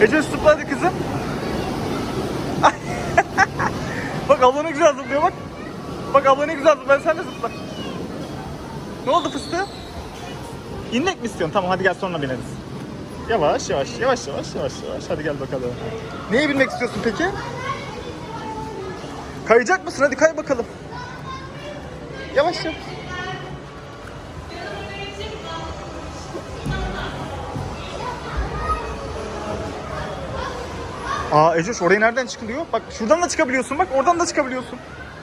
Ece zıpla hadi kızım. bak abla ne güzel zıplıyor bak. Bak abla ne güzel zıplıyor. Sen de zıpla. Ne oldu fıstığı? İnmek mi istiyorsun? Tamam hadi gel sonra bineriz. Yavaş yavaş yavaş yavaş yavaş yavaş. Hadi gel bakalım. Neye binmek istiyorsun peki? Kayacak mısın? Hadi kay bakalım. Yavaş yavaş. Aa Eceş oraya nereden çıkılıyor? Bak şuradan da çıkabiliyorsun bak oradan da çıkabiliyorsun.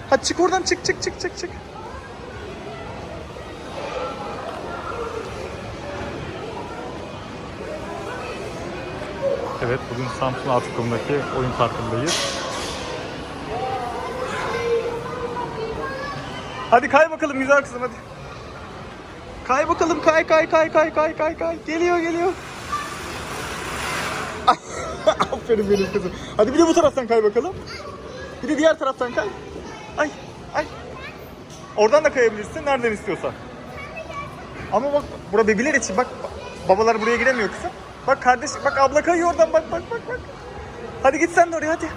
Hadi çık oradan çık çık çık çık çık. Evet bugün Samsun Atıkum'daki oyun parkındayız. Hadi kay bakalım güzel kızım hadi. Kay bakalım kay kay kay kay kay kay kay. Geliyor geliyor. Aferin benim kızım. Hadi bir de bu taraftan kay bakalım. Bir de diğer taraftan kay. Ay ay. Oradan da kayabilirsin nereden istiyorsan. Ama bak bura bebiler için bak babalar buraya giremiyor kızım. Bak kardeş bak abla kayıyor oradan bak bak bak bak. Hadi git sen de oraya hadi.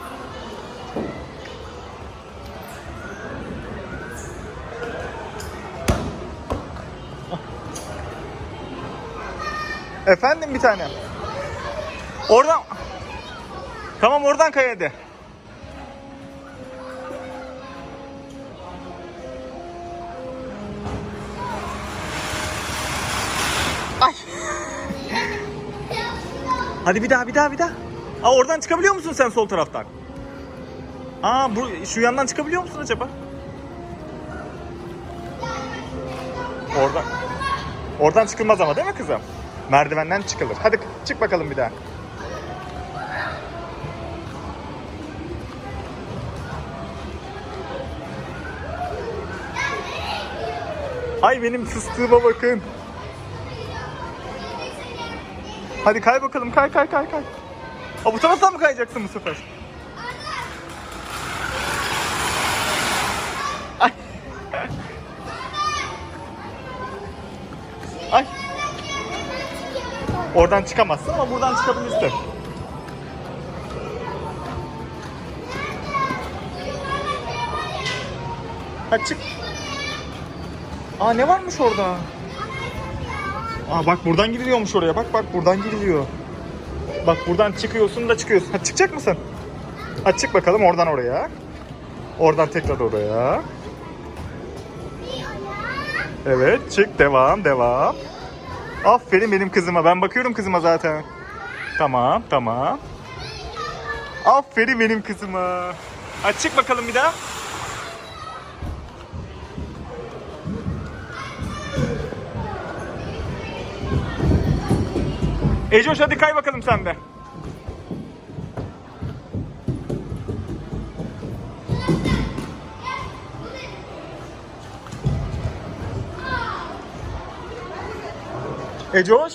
Efendim bir tane. Oradan Tamam oradan kay hadi. Ay. Hadi bir daha bir daha bir daha. Aa oradan çıkabiliyor musun sen sol taraftan? Aa bu şu yandan çıkabiliyor musun acaba? Oradan. Oradan çıkılmaz ama değil mi kızım? Merdivenden çıkılır. Hadi çık bakalım bir daha. Ay benim fıstığıma bakın. Hadi kay bakalım kay kay kay kay. Aa, bu mı kayacaksın bu sefer? Ay. Ay. Oradan çıkamazsın ama buradan çıkabilirsin. Hadi çık. Aa ne varmış orada? Aa bak buradan gidiliyormuş oraya. Bak bak buradan gidiliyor. Bak buradan çıkıyorsun da çıkıyorsun. Hadi çıkacak mısın? Hadi çık bakalım oradan oraya. Oradan tekrar oraya. Evet çık devam devam. Aferin benim kızıma. Ben bakıyorum kızıma zaten. Tamam tamam. Aferin benim kızıma. Hadi çık bakalım bir daha. Ecoş hadi kay bakalım sen de. Ecoş.